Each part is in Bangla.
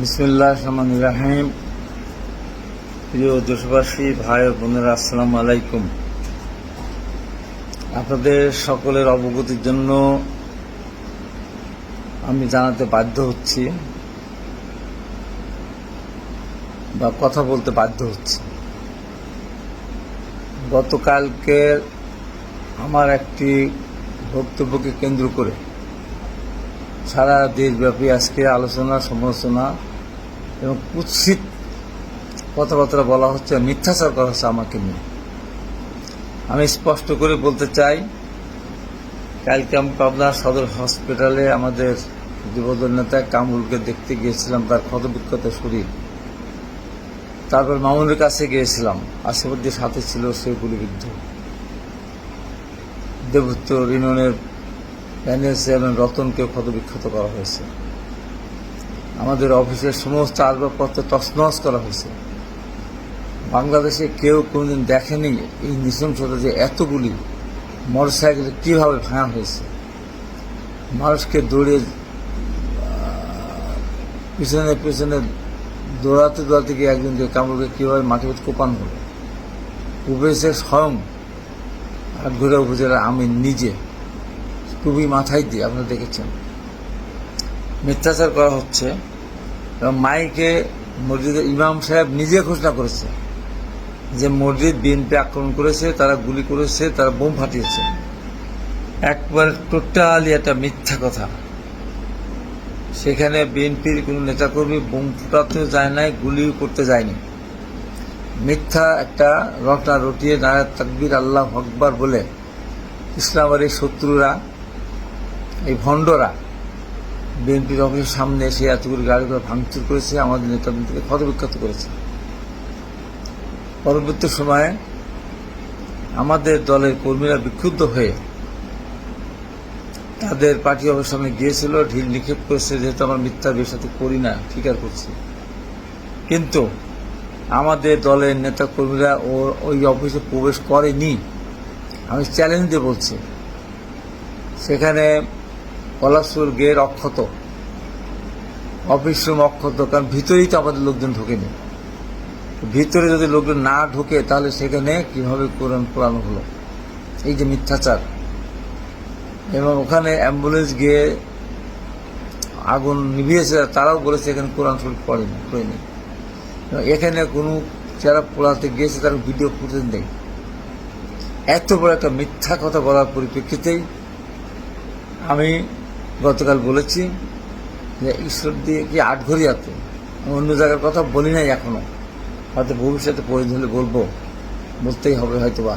বিসমুল্লাহ রহমান রাহিম প্রিয় দেশবাসী, ভাই বোনেরা, আসসালামু আলাইকুম। আপনাদের সকলের অবগতির জন্য আমি জানাতে বাধ্য হচ্ছি বা কথা বলতে বাধ্য হচ্ছি। গতকালকে আমার একটি বক্তব্যকে কেন্দ্র করে সারা দেশব্যাপী আজকে আলোচনা, সমালোচনা এবং কুৎসিত কথাবার্তা বলা হচ্ছে মিথ্যাচার করা হচ্ছে আমাকে নিয়ে। আমি স্পষ্ট করে বলতে চাই, কালকে আমি পাবনা সদর হসপিটালে আমাদের যুবদল নেতা কামরুলকে দেখতে গিয়েছিলাম, তার ক্ষতবিক্ষত শরীর। তারপর মামুনের কাছে গিয়েছিলাম আশেপাশের সাথে ছিল সে গুলিবিদ্ধ দেবত্ব ইউনিয়নের প্যানেল চেয়ারম্যান রতনকেও ক্ষতবিক্ষত করা হয়েছে। আমাদের অফিসের সমস্ত আসবাবপত্র তছনছ করা হয়েছে। বাংলাদেশে কেউ কোনোদিন দেখেনি এই নৃশংসতা যে এতগুলি মোটরসাইকেলে কীভাবে ভাঙা হয়েছে। মানুষকে দৌড়ে পিছনে পিছনে দৌড়াতে দৌড়াতে গিয়ে একদিন একজনকে কামড়কে কীভাবে মধ্যে কোপানো হলো? উপেছে স্বয়ং আটঘরা উপজেলার আমি নিজে খুবই মাথায় দিয়ে আপনারা দেখেছেন। মিথ্যাচার করা হচ্ছে এবং মাইকে মসজিদের ইমাম সাহেব নিজে ঘোষণা করেছে যে মসজিদ বিএনপি আক্রমণ করেছে, তারা গুলি করেছে, তারা বোম ফাটিয়েছে। একবার টোটালি একটা মিথ্যা কথা। সেখানে বিএনপির কোনো নেতাকর্মী বোম ফুটাতেও যায় নাই, গুলিও করতে যায়নি। মিথ্যা একটা রটা রটিয়ে নারায় তাকবির আল্লাহ আকবার বলে, ইসলামের এই শত্রুরা ভণ্ডরা বিএনপির অফিসের সামনে এসে এতগুলি গাড়িগুলো ভাঙচুর করেছে, আমাদের নেতাদেরকে ক্ষতবিক্ষত করেছে। পরবর্তী সময়ে আমাদের দলের কর্মীরা বিক্ষুব্ধ হয়ে তাদের পার্টি অফিসের সামনে গিয়েছিল, ঢিল নিক্ষেপ করেছে, যেহেতু আমরা মিথ্যা বিয়ের সাথে করি না, স্বীকার করছি। কিন্তু আমাদের দলের নেতা কর্মীরা ও ওই অফিসে প্রবেশ করেনি। আমি চ্যালেঞ্জ দিয়ে বলছি, সেখানে পলাশপুর গেট অক্ষত। অফিস রুম অক্ষত, কারণ ভিতরেই তো আমাদের লোকজন ঢোকেনি। ভিতরে যদি লোকজন না ঢোকে, তাহলে সেখানে কীভাবে কোরআন পোড়ানো হলো? এই যে মিথ্যাচার। এবং ওখানে অ্যাম্বুলেন্স গিয়ে আগুন নিভিয়েছে তারাও বলেছে এখানে কোরআন শরীফ পড়েনি পড়েনি। এখানে কোনো যারা পোড়াতে গিয়েছে, তারা ভিডিও ফুটেজ নেই। এত বড় একটা মিথ্যা কথা বলার পরিপ্রেক্ষিতেই আমি গতকাল বলেছি যে ঈশ্বর দিয়ে কি আটঘরিয়াতে আমি অন্য জায়গার কথা বলি নাই এখনও। হয়তো ভবিষ্যতে প্রয়োজন হলে বলব। বলতেই হবে হয়তো বা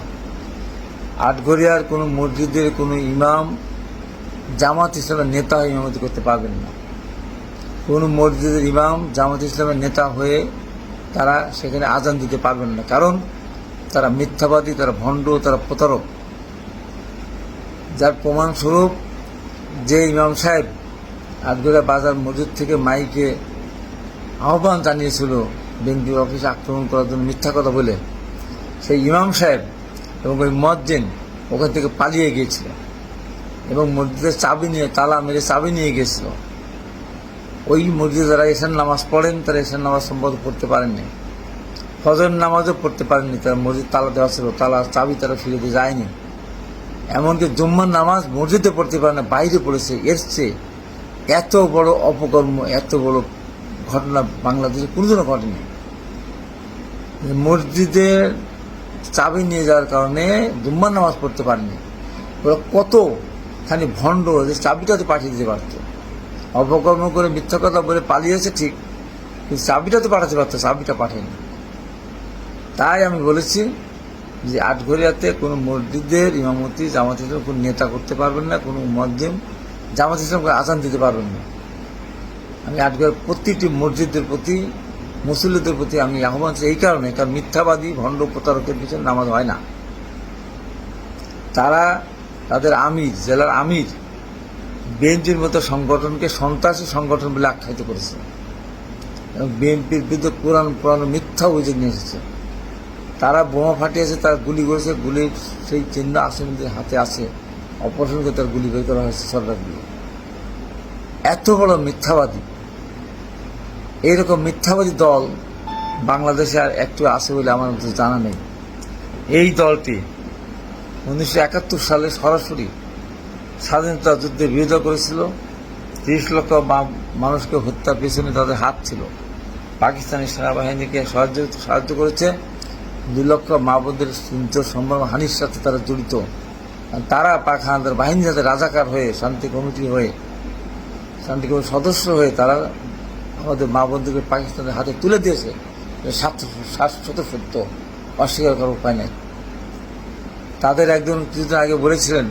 আটঘরিয়ার কোনো মসজিদের কোনো ইমাম, জামাত ইসলামের নেতা হয়ে ইমামতি করতে পারবেন না। কোনো মসজিদের ইমাম, জামাত ইসলামের নেতা হয়ে তারা সেখানে আজান দিতে পারবেন না। কারণ তারা মিথ্যাবাদী, তারা ভণ্ড, তারা প্রতারক। যার প্রমাণস্বরূপ যে ইমাম সাহেব আটগোড়া বাজার মসজিদ থেকে মাইকে আহ্বান জানিয়েছিল বিএনপি অফিস আক্রমণ করার জন্য মিথ্যা কথা বলে, সেই ইমাম সাহেব এবং ওই মজ্জেন ওখান থেকে পালিয়ে গিয়েছিল এবং মসজিদের চাবি নিয়ে, তালা মেরে চাবি নিয়ে গিয়েছিল। ওই মসজিদে যারা এশার নামাজ পড়েন, তারা এশার নামাজ সম্ভবত পড়তে পারেননি। ফজর নামাজও পড়তে পারেননি, তারা মসজিদ তালা দেওয়া ছিল, তালা চাবি তারা ফিরে দিয়ে যায়নি। এমনকি জুম্মার নামাজ মসজিদে পড়তে পারে না, বাইরে পড়েছে। চেয়ে এত বড় অপকর্ম, এত বড় ঘটনা বাংলাদেশে কোনোদিনও ঘটেনি। মসজিদের চাবি নিয়ে যাওয়ার কারণে জুম্মার নামাজ পড়তে পারেনি। ওরা কত খানি ভণ্ড যে চাবিটা তো পাঠিয়ে দিতে পারত। অপকর্ম করে মিথ্যা কথা বলে পালিয়েছে ঠিক, কিন্তু চাবিটা তো পাঠাতে পারতো, চাবিটা পাঠেনি তাই আমি বলেছি যে আটঘরিয়াতে কোনো মসজিদের ইমামতি, জামাত ইসলাম কোনো নেতা করতে পারবেন না, কোনো মধ্যম জামাত ইসলামকে আজান দিতে পারবেন না। আমি আটঘর প্রতিটি মসজিদের প্রতি, মুসল্লিদের প্রতি আমি আহ্বান এই কারণে, কারণ মিথ্যাবাদী, ভণ্ড প্রতারকের পিছনে নামাজ হয় না। তারা তাদের আমির, জেলার আমির, বিএনপির মতো সংগঠনকে সন্ত্রাসী সংগঠন বলে আখ্যায়িত করেছে। এবং বিএনপির বিরুদ্ধে কোরআন পুরানো মিথ্যা অভিযোগ নিয়ে এসেছে। তারা বোমা ফাটিয়েছে, তারা গুলি করেছে গুলির সেই চিহ্ন আসামিদের হাতে আছে। অপারেশন করে তার গুলি বের করা হয়েছে সরকার দিয়ে। এত বড় মিথ্যাবাদী। এইরকম মিথ্যাবাদী দল বাংলাদেশে আর একটু আছে বলে আমার মধ্যে জানা নেই। এই দলটি উনিশশো একাত্তর সালে সরাসরি স্বাধীনতা যুদ্ধে বিরোধিতা করেছিল। তিরিশ লক্ষ মানুষকে হত্যার পেছনে তাদের হাত ছিল। পাকিস্তানি সেনাবাহিনীকে সাহায্য সাহায্য করেছে। দুই লক্ষ মা বোনদের চিন্তা সম্মান হানির সাথে তারা জড়িত। তারা পাক বাহিনী যাতে রাজাকার হয়ে, শান্তি কমিটি হয়ে, শান্তি কমিটির সদস্য হয়ে তারা আমাদের মা বোনদেরকে পাকিস্তানের হাতে তুলে দিয়েছে। শাশ্বত সত্য অস্বীকার করার উপায় নেই। তাদের একজন কিছুদিন আগে বলেছিলেন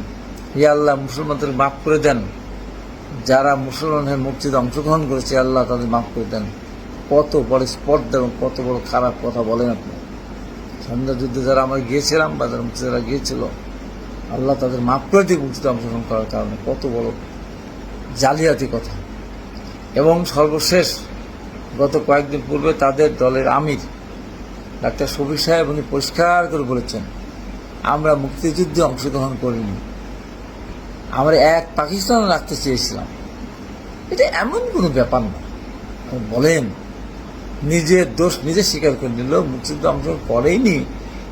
ইয়া আল্লাহ, মুসলমানদের মাফ করে দেন। যারা মুসলমান হয়ে মুক্তিতে অংশগ্রহণ করেছে আল্লাহ, তাদের মাফ করে দেন। কত বড় স্পর্ধা এবং কত বড় খারাপ কথা বলেন আপনি। স্বাধীনতা যুদ্ধে যারা আমরা গিয়েছিলাম বা যারা যারা গিয়েছিল, আল্লাহ তাদের মাফ করে দিয়ে মুক্তিতে অংশগ্রহণ করার কারণে। কত বড় জালিয়াতি কথা। এবং সর্বশেষ গত কয়েকদিন পূর্বে তাদের দলের আমির ডাক্তার শফিক সাহেব উনি পরিষ্কার করে বলেছেন, আমরা মুক্তিযুদ্ধে অংশগ্রহণ করিনি। আমরা এক পাকিস্তান রাখতে চেয়েছিলাম। এটা এমন কোনো ব্যাপার না। বলেন নিজের দোষ নিজে স্বীকার করে নিল। মুক্তিযুদ্ধে অংশগ্রহণ করেইনি।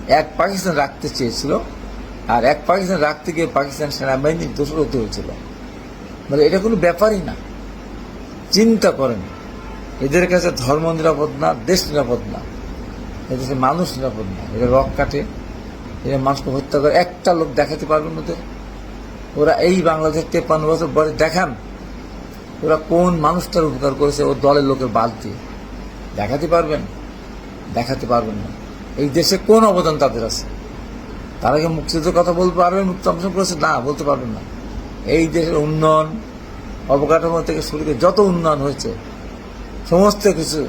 এক পাকিস্তান রাখতে চেয়েছিল আর এক পাকিস্তান রাখতে গিয়ে পাকিস্তান সেনাবাহিনীর দোষরত হয়েছিল মানে এটা কোনো ব্যাপারই না। চিন্তা করেন, এদের কাছে ধর্ম নিরাপদ না, দেশ নিরাপদ না। এদেশে মানুষ নিরাপদ না। এরা রক কাটে, এরা মানুষকে হত্যা করে। একটা লোক দেখাতে পারবেন ওদের। ওরা এই বাংলাদেশ তেপ্পান্ন বছর পরে দেখান, ওরা কোন মানুষটার উপকার করেছে ও দলের লোকের বাদ দিয়ে। দেখাতে পারবেন? দেখাতে পারবেন না। এই দেশে কোন অবদান তাদের আছে? তারা কি মুক্তিযুদ্ধের কথা বলতে পারবেন মুক্ত অংশ করেছে? না, বলতে পারবেন না। এই দেশের উন্নয়ন, অবকাঠামো থেকে শুরু করে যত উন্নয়ন হয়েছে, সমস্ত কিছু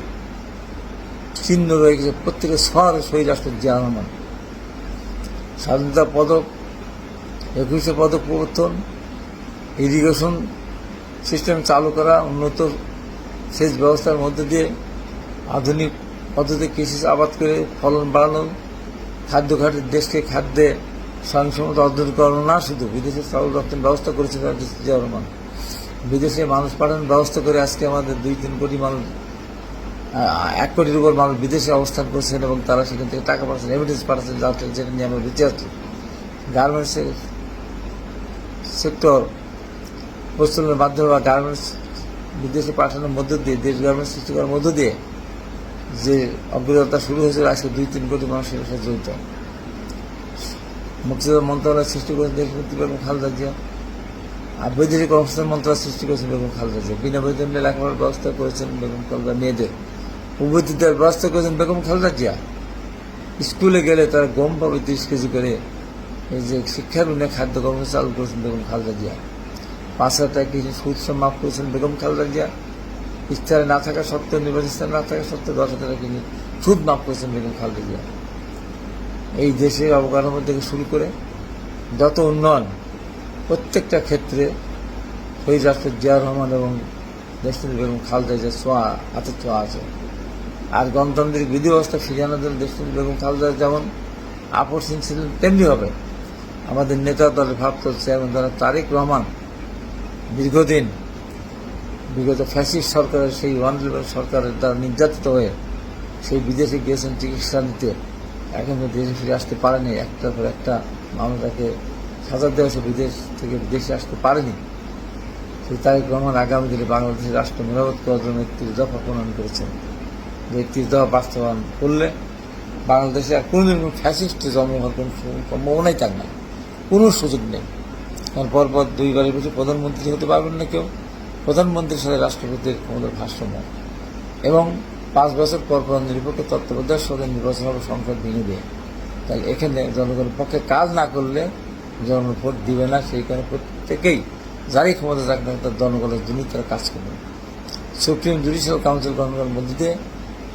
চিহ্ন রয়ে গেছে। প্রত্যেকের শহরে শহীদ রাষ্ট্র জিয়া স্বাধীনতা পদক, একুশে পদক প্রবর্তন ইরিগেশন সিস্টেম চালু করা, উন্নত সেচ ব্যবস্থার মধ্যে দিয়ে আধুনিক পদ্ধতি কৃষি আবাদ করে ফলন বাড়ানো, খাদ্য ঘাটের দেশকে খাদ্যে স্বয়ংসম্মত অর্জন করানো, না শুধু বিদেশে চাউল রপ্তানি ব্যবস্থা করেছে জিয়া বিদেশে মানুষ পাঠানোর ব্যবস্থা করে আজকে আমাদের দুই তিন কোটি মানুষ এক কোটির উপর মানুষ বিদেশে অবস্থান করছেন এবং তারা সেখান থেকে টাকা পাচ্ছেন এভিডেন্স পাঠাচ্ছেন যাতে যেটা নিয়ে আমরা বেঁচে আছি গার্মেন্টসের সেক্টর প্রচলনের মাধ্যমে বা গার্মেন্টস বিদেশে পাঠানোর মধ্য দিয়ে, দেশ গার্মেন্টস সৃষ্টি করার মধ্য দিয়ে যে অগ্রতা শুরু হয়েছিল আজকে দুই তিন কোটি মানুষের সাথে জড়িত। মুক্তিযোদ্ধা মন্ত্রণালয় সৃষ্টি করেছেন দেশমন্ত্রী বেগম খালেদা জিয়া। আর বৈদেশিক কর্মসংস্থান মন্ত্রণালয় সৃষ্টি করেছেন বেগম খালেদা জিয়া। বিনা বেতনে লেখাপড়ার ব্যবস্থা করেছেন বেগম খালেদা মেয়েদের। উপবৃত্তিদের ব্যবস্থা করেছেন বেগম খালেদা জিয়া। স্কুলে গেলে তারা গম পাবে তিরিশ কেজি করে। এই যে শিক্ষার বিনা খাদ্য কর্মসূচি চালু করেছেন বেগম খালেদা জিয়া। পাঁচ হাজার টাকা কিছু সুদ সব মাফ করেছেন বেগম খালেদা জিয়া। ইস্তারে না থাকা সত্ত্বেও নির্বাচন ইস্তারে না থাকা সত্ত্বেও দশ হাজার কিছু সুদ মাফ করেছেন বেগম খালেদা এই দেশের অবকাঠামো থেকে শুরু করে যত উন্নয়ন প্রত্যেকটা ক্ষেত্রে শহীদ রাষ্ট্র জিয়া রহমান এবং দেশনেত্রী বেগম খালেদা জিয়া ছোঁয়া হাতের ছোঁয়া আছে। আর গণতান্ত্রিক বিধি ব্যবস্থা ফিরিয়ে আনার জন্য দেশনেত্রী বেগম খালেদা যেমন আপসীন ছিলেন, তেমনি হবে। আমাদের নেতা দলের ভারপ্রাপ্ত চেয়ারম্যান জনাব তারেক রহমান দীর্ঘদিন বিগত ফ্যাসিস্ট সরকারের সেই ওয়ান সরকারের দ্বারা নির্যাতিত হয়ে সেই বিদেশে গিয়েছেন চিকিৎসা নিতে, এখন দেশে ফিরে আসতে পারেনি। একটার পর একটা মানুষ তাকে সাজা দেওয়া বিদেশ থেকে দেশে আসতে পারেনি। সেই তারেক রহমান আগামী দিনে বাংলাদেশের রাষ্ট্র মেরামত করার জন্য একত্রিশ দফা প্রণয়ন করেছেন। যে একত্রিশ দফা বাস্তবায়ন করলে বাংলাদেশে আর কোনোদিন কোনো ফ্যাসিস্টে জন্ম হওয়ার কোনো সম্ভাবনাই থাক না। কোনো সুযোগ নেই। কারণ পরপর দুইবারের বেশি প্রধানমন্ত্রী হতে পারবেন না কেউ। প্রধানমন্ত্রীর সাথে রাষ্ট্রপতির ক্ষমতার ভারসাম্য। এবং পাঁচ বছর পর পর নিরপেক্ষ তত্ত্বাবধায়ক সরকার নির্বাচন হবে সংসদ ভেঙে দিয়ে তাহলে এখানে জনগণের পক্ষে কাজ না করলে জনগণ ভোট দিবে না, সেই কারণে প্রত্যেকেই যারই ক্ষমতা না তার জনগণের জন্য তারা কাজ করবে। সুপ্রিম জুডিশিয়াল কাউন্সিল গণনার মধ্যে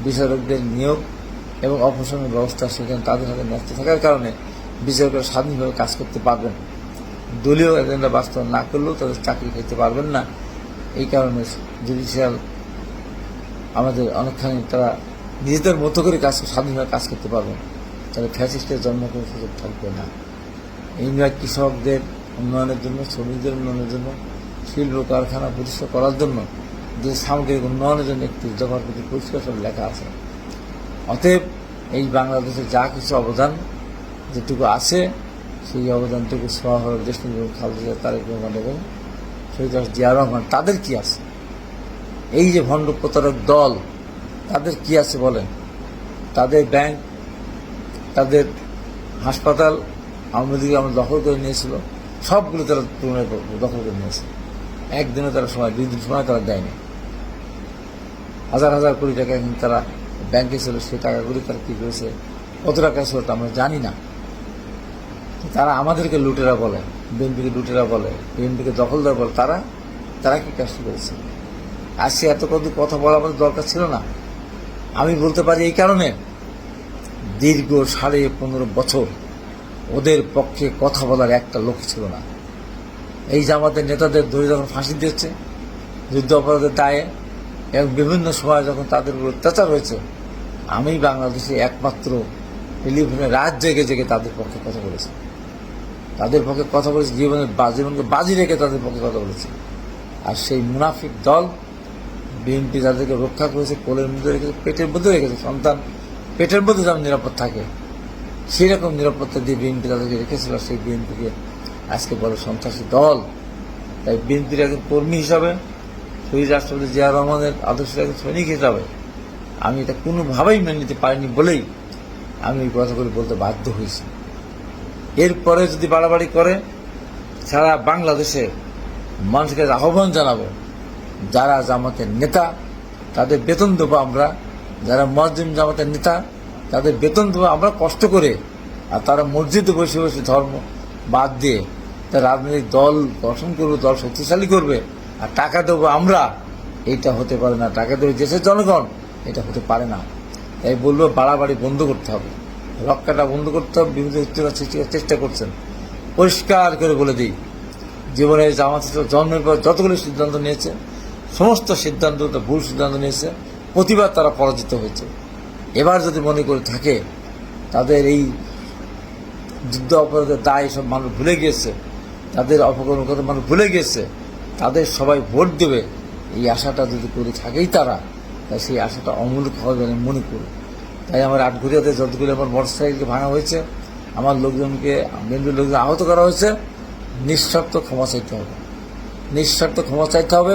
বিচারকদের নিয়োগ এবং অপসারণের ব্যবস্থা সেখানে তাদের হাতে ন্যস্ত থাকার কারণে বিচারকরা স্বাধীনভাবে কাজ করতে পারবেন দলীয় এজেন্ডা বাস্তবায়ন না করলেও তাদের চাকরি খেতে পারবেন না। এই কারণে জুডিশিয়াল আমাদের অনেকখানি তারা নিজেদের মতো করে কাজ স্বাধীনভাবে কাজ করতে পারবেন তাহলে ফ্যাসিস্টের জন্ম কোনো সুযোগ থাকবে না। ইংরেজ কৃষকদের উন্নয়নের জন্য, শ্রমিকদের উন্নয়নের জন্য শিল্প কারখানা প্রতিষ্ঠা করার জন্য যে সামগ্রিক উন্নয়নের জন্য একটি জগৎ প্রতি পরিষ্কার সব লেখা আছে। অতএব এই বাংলাদেশে যা কিছু অবদান যেটুকু আছে, সেই অবদানটুকু সহ দেশনীতি খালেদা তারেক রহমান এবং শহীদ জিয়া রহমান, তাদের কি আছে? এই যে ভণ্ড প্রতারক দল, তাদের কি আছে বলেন? তাদের ব্যাংক তাদের হাসপাতাল, আওয়ামী লীগ আমরা দখল করে নিয়েছিল, সবগুলো তারা পুনরায় দখল করে নিয়েছে। একদিনে তারা সময়, দুই দিন সময় তারা দেয়নি। হাজার হাজার কোটি টাকা এখন তারা ব্যাংকে ছিল, সেই টাকাগুলি তারা কী করেছে? কত টাকা ছিল আমরা জানি না। তারা আমাদেরকে লুটেরা বলে। বিএনপিকে লুটেরা বলে, বিএনপিকে দখলদার বলে, তারা তারা কি কাজটি করেছে? আজকে এত কত কথা বলা আমাদের দরকার ছিল না। আমি বলতে পারি এই কারণে, দীর্ঘ সাড়ে পনেরো বছর ওদের পক্ষে কথা বলার একটা লোক ছিল না। এই যে আমাদের নেতাদের ধরে যখন ফাঁসি দিচ্ছে যুদ্ধ অপরাধের দায়ে, এবং বিভিন্ন সময় যখন তাদের উপর অত্যাচার হয়েছে, আমি বাংলাদেশে একমাত্র টেলিভিশনে রাত জেগে জেগে তাদের পক্ষে কথা বলেছি। তাদের পক্ষে কথা বলেছি জীবনের জীবনকে বাজি রেখে তাদের পক্ষে কথা বলেছি। আর সেই মুনাফিক দল, বিএনপি তাদেরকে রক্ষা করেছে, কোলের মধ্যে রেখেছে, পেটের মধ্যে রেখেছে, সন্তান পেটের মধ্যে যেমন নিরাপদ থাকে সেই রকম নিরাপত্তা দিয়ে বিএনপি তাদেরকে রেখেছিল সেই বিএনপিকে আজকে বলে সন্ত্রাসী দল। তাই বিএনপির একজন কর্মী হিসাবে, শহীদ রাষ্ট্রপতি জিয়া রহমানের আদর্শ একজন সৈনিক হিসাবে, আমি এটা কোনোভাবেই মেনে নিতে পারিনি বলেই আমি এই কথাগুলি বলতে বাধ্য হয়েছি। এরপরে যদি বাড়াবাড়ি করে, সারা বাংলাদেশে মানুষকে আহ্বান জানাব, যারা জামাতের নেতা, তাদের বেতন দেবো আমরা, যারা মসজিদ জামাতের নেতা, তাদের বেতন দেবো আমরা কষ্ট করে, আর তারা মসজিদে বসে বসে ধর্ম বাদ দিয়ে তার রাজনৈতিক দল গঠন করবে, দল শক্তিশালী করবে, আর টাকা দেবো আমরা এটা হতে পারে না। টাকা দেবে দেশের জনগণ, এটা হতে পারে না। তাই বলব বাড়াবাড়ি বন্ধ করতে হবে। রক্ষাটা বন্ধ করতে হবে বিভিন্ন উত্তেজনা সৃষ্টি করার চেষ্টা করছেন। পরিষ্কার করে বলে দিই, জীবনে জামাত জন্মের পর যতগুলি সিদ্ধান্ত নিয়েছে, সমস্ত সিদ্ধান্ত ভুল সিদ্ধান্ত নিয়েছে, প্রতিবার তারা পরাজিত হয়েছে। এবার যদি মনে করে থাকে, তাদের এই যুদ্ধ অপরাধের দায় সব মানুষ ভুলে গিয়েছে, তাদের অপকর্মের করে মানুষ ভুলে গিয়েছে, তাদের সবাই ভোট দেবে, এই আশাটা যদি করে থাকেই তারা, তাই সেই আশাটা অমূলক হবে মনে করি। তাই আমার আটঘুরিয়াতে যতগুলো আমার মোটর সাইকেলকে ভাঙা হয়েছে, আমার লোকজনকে বিএনপির লোকজন আহত করা হয়েছে নিঃস্বার্থ ক্ষমা চাইতে হবে। নিঃস্বার্থ ক্ষমা চাইতে হবে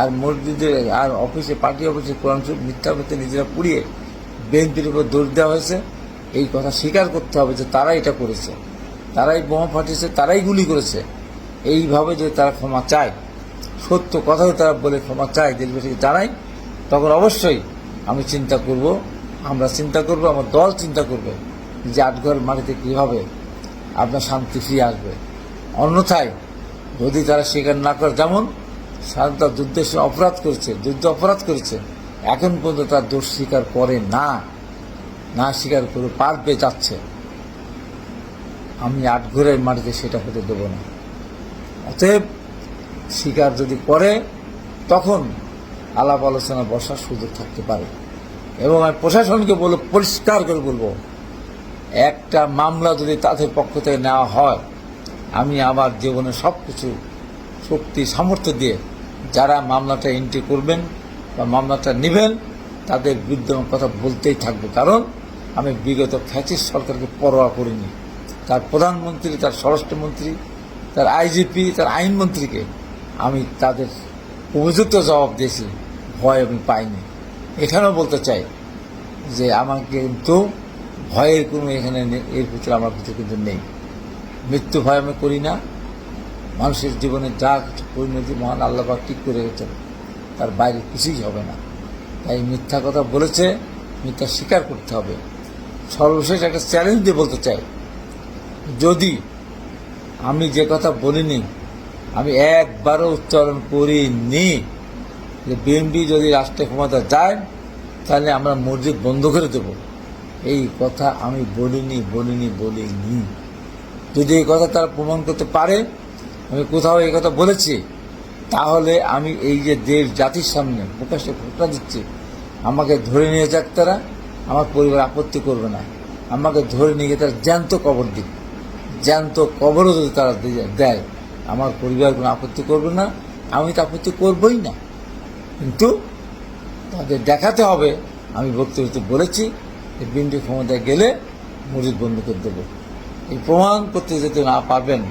আর মসজিদে আর অফিসে, পার্টি অফিসে কোরআন মিথ্যা মিথ্যে নিজেরা পুড়িয়ে বিএনপির উপর দোষ দেওয়া হয়েছে। এই কথা স্বীকার করতে হবে যে তারা এটা করেছে। তারাই বোমা ফাটিয়েছে, তারাই গুলি করেছে। এইভাবে যদি তারা ক্ষমা চায়, সত্য কথাও তারা বলে ক্ষমা চায়, দেশবাসীকে জানায় তখন অবশ্যই আমি চিন্তা করব আমরা চিন্তা করব, আমার দল চিন্তা করবে যে আটঘর মাটিতে কীভাবে আপনার শান্তি ফিরে আসবে। অন্যথায় যদি তারা স্বীকার না করে, যেমন স্বাধীনতা যুদ্ধের সময় অপরাধ করেছে, যুদ্ধ অপরাধ করেছে, এখন পর্যন্ত তার দোষ স্বীকার করে না না স্বীকার করে পারবে যাচ্ছে। আমি আটঘরের মাটিতে সেটা হতে দেব না। অতএব স্বীকার যদি করে, তখন আলাপ আলোচনা বসার সুযোগ থাকতে পারে। এবং আমি প্রশাসনকে বলব, পরিষ্কার করে বলব, একটা মামলা যদি তাদের পক্ষ থেকে নেওয়া হয়, আমি আমার জীবনে সব কিছু শক্তি, সামর্থ্য দিয়ে যারা মামলাটা এন্ট্রি করবেন বা মামলাটা নেবেন, তাদের বিরুদ্ধে কথা বলতেই থাকব। কারণ আমি বিগত ফ্যাসিস্ট সরকারকে পরোয়া করিনি। তার প্রধানমন্ত্রী, তার স্বরাষ্ট্রমন্ত্রী, তার আইজিপি, তার আইনমন্ত্রীকে আমি তাদের উপযুক্ত জবাব দিয়েছি। ভয় আমি পাইনি। এখানেও বলতে চাই যে আমাকে কিন্তু ভয়ের কোনো এখানে এর ভিতরে আমার ভিতরে কিন্তু নেই। মৃত্যু ভয় আমি করি না। মানুষের জীবনে যা কিছু পরিণতি মহান আল্লাহবাক ঠিক করে রেখেছেন, তার বাইরে কিছুই হবে না। তাই মিথ্যা কথা বলেছে, মিথ্যা স্বীকার করতে হবে। সর্বশেষ একটা চ্যালেঞ্জ দিয়ে বলতে চাই, যদি আমি যে কথা বলিনি, আমি একবারও উচ্চারণ করিনি যে বিএনপি যদি রাষ্ট্রে ক্ষমতা যায়, তাহলে আমরা মসজিদ বন্ধ করে দেব। এই কথা আমি বলিনি বলিনি বলিনি। যদি এই কথা তারা প্রমাণ করতে পারে, আমি কোথাও এই কথা বলেছি, তাহলে আমি এই যে দেশ, জাতির সামনে প্রকাশ্যে ঘটনা দিচ্ছি, আমাকে ধরে নিয়ে যাক তারা, আমার পরিবার আপত্তি করবে না। আমাকে ধরে নিয়ে গিয়ে তারা জ্যান্ত কবর দিক। জ্যান্ত কবরও যদি তারা দেয় আমার পরিবার কোনো আপত্তি করবে না, আমি তো আপত্তি করবই না। কিন্তু তাদের দেখাতে হবে। আমি বক্তব্য বলেছি যে বিএনপি ক্ষমতায় গেলে মসজিদ বন্ধ করে দেবো। এই প্রমাণ করতে যেতে না পারবেন।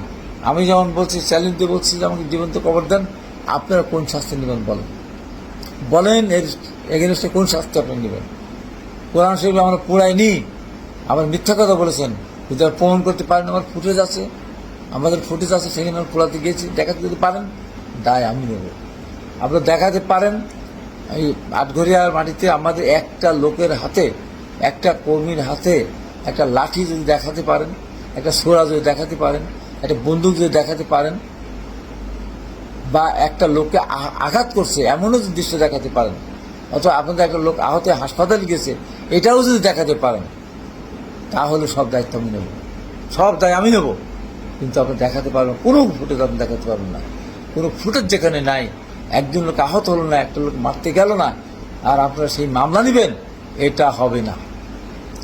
আমি যেমন বলছি চ্যালেঞ্জ দিয়ে বলছি যে আমাকে জীবন্ত কবর দেন। আপনারা কোন শাস্তি নেবেন বলেন? বলেন এর এগেনস্টে কোন শাস্তি আপনি নেবেন? কোরআন শরীফ আমরা পুরাইনি। আবার মিথ্যা কথা বলেছেন। যদি আর প্রমাণ করতে পারেন আমার ফুটেজ আছে। আমাদের ফুটেজ আছে, সেখানে আমরা পোড়াতে গিয়েছি, দেখাতে যদি পারেন, দায় আমি নেব। আপনারা দেখাতে পারেন। এই আটঘরিয়ার মাটিতে আমাদের একটা লোকের হাতে, একটা কর্মীর হাতে একটা লাঠি যদি দেখাতে পারেন, একটা সোরা যদি দেখাতে পারেন, একটা বন্দুক যদি দেখাতে পারেন, বা একটা লোককে আঘাত করছে, এমনও যদি দৃশ্য দেখাতে পারেন। অথবা আপনাদের একটা লোক আহত হাসপাতালে গেছে এটাও যদি দেখাতে পারেন, তাহলে সব দায়িত্ব আমি নেব। সব দায় আমি নেব। কিন্তু আপনি দেখাতে পারবেন কোনো ফুটেজ আপনি দেখাতে পারবেন না। কোনো ফুটেজ যেখানে নাই একজন লোক আহত হলো না, একটা লোক মারতে গেল না, আর আপনারা সেই মামলা নেবেন, এটা হবে না।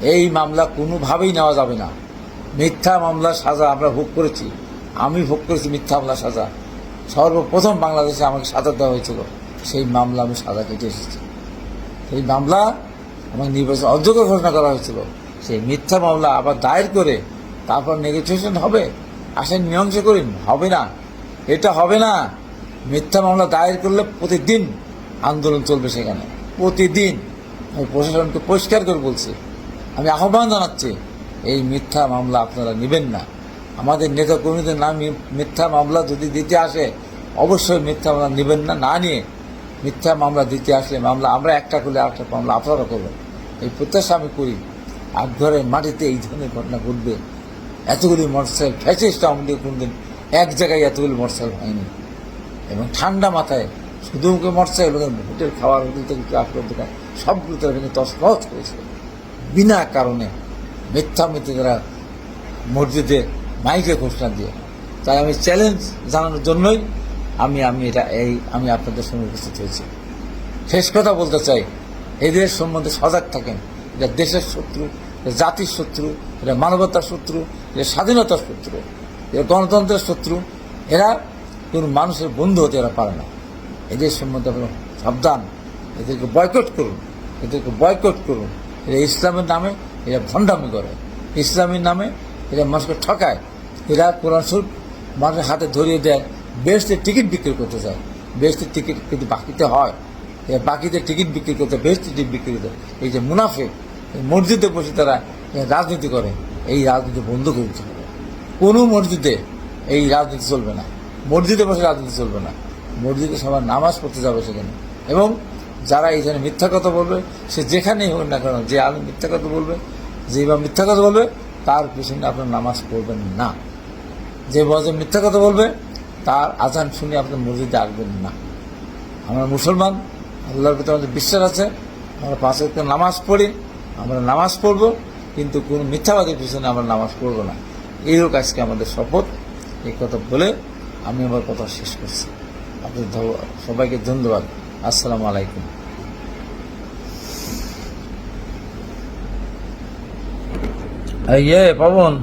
এই মামলা কোনোভাবেই নেওয়া যাবে না। মিথ্যা মামলার সাজা আমরা ভোগ করেছি। আমি ভোগ করেছি মিথ্যা মামলার সাজা। সর্বপ্রথম বাংলাদেশে আমাকে সাজা দেওয়া হয়েছিল। সেই মামলা আমি সাজা কেটে এসেছি। সেই মামলা আমাকে নির্বাচন অযোগ্য ঘোষণা করা হয়েছিল। সেই মিথ্যা মামলা আবার দায়ের করে তারপর নেগোসিয়েশন হবে। আসেন মীমাংসা করিন, হবে না। এটা হবে না। মিথ্যা মামলা দায়ের করলে প্রতিদিন আন্দোলন চলবে সেখানে। প্রতিদিন। আমি প্রশাসনকে পরিষ্কার করে বলছি। আমি আহ্বান জানাচ্ছি, এই মিথ্যা মামলা আপনারা নেবেন না। আমাদের নেতা কর্মীদের নাম মিথ্যা মামলা যদি দিতে আসে, অবশ্যই মিথ্যা মামলা নেবেন না। না নিয়ে মিথ্যা মামলা দিতে আসলে মামলা আমরা একটা করলে আরেকটা মামলা আপনারা করবেন। এই প্রত্যাশা আমি করি। আর ঘরের মাটিতে এই ধরনের ঘটনা ঘটবে। এতগুলি মোটরসাইকেল, ফ্যাসিস্ট আমাদের কোনদিন এক জায়গায় এতগুলি মোটরসাইকেল হয়নি। এবং ঠান্ডা মাথায় শুধু মুখে মোটরসাইকেল হোটেল খাওয়ার হোটেল থেকে দোকান সবগুলো তারা কিন্তু তসনস করেছে। বিনা কারণে মিথ্যা মিথ্যে তারা মসজিদে মাইকে ঘোষণা দিয়ে। তাই আমি চ্যালেঞ্জ জানানোর জন্যই আমি আমি এটা এই, আমি আপনাদের সঙ্গে উপস্থিত হয়েছি। শেষ কথা বলতে চাই, এদের সম্বন্ধে সজাগ থাকেন। এটা দেশের শত্রু, এটা জাতির শত্রু, এটা মানবতার শত্রু, এটা স্বাধীনতার শত্রু, এটা গণতন্ত্রের শত্রু। এরা কোনো মানুষের বন্ধু হতে এরা পারে না। এদের সম্বন্ধে আপনার সাবধান। এদেরকে বয়কট করুন। এদেরকে বয়কট করুন। এরা ইসলামের নামে এরা ভণ্ডামি করে। ইসলামের নামে এরা মানুষকে ঠকায়। এরা কোরআন শরীফ মানুষের হাতে ধরিয়ে দেয়। বেস্টের টিকিট বিক্রি করতে চায়। বেস্টের টিকিট কিন্তু বাকিতে হয়। এরা বাকিতে টিকিট বিক্রি করতে বেস্টের টিকিট বিক্রি করতে এই যে মুনাফে মসজিদে বসে তারা রাজনীতি করে। এই রাজনীতি বন্ধ করে দিতে হবে। কোনো মসজিদে এই রাজনীতি চলবে না। মসজিদে বসে রাজনীতি চলবে না। মসজিদে সবার নামাজ পড়তে যাবে সেখানে। এবং যারা এইখানে মিথ্যা কথা বলবে, সে যেখানেই হোক না কেন, যে আলম মিথ্যা কথা বলবে, যে বা মিথ্যা কথা বলবে, তার পিছনে আপনার নামাজ পড়বেন না। যে বজে মিথ্যা কথা বলবে, তার আজান শুনে আপনি মসজিদে আসবেন না। আমরা মুসলমান, আল্লাহর প্রতি আমাদের বিশ্বাস আছে, আমরা পাঁচ নামাজ পড়ি, আমরা নামাজ পড়ব, কিন্তু কোনো মিথ্যাবাদীর পিছনে আমরা নামাজ পড়ব না। এই হোক আজকে আমাদের শপথ, এই কথা বলে আমি আমার কথা শেষ করছি। আপনাদের সবাইকে ধন্যবাদ। আসসালামু আলাইকুম। ইয়ে পবন।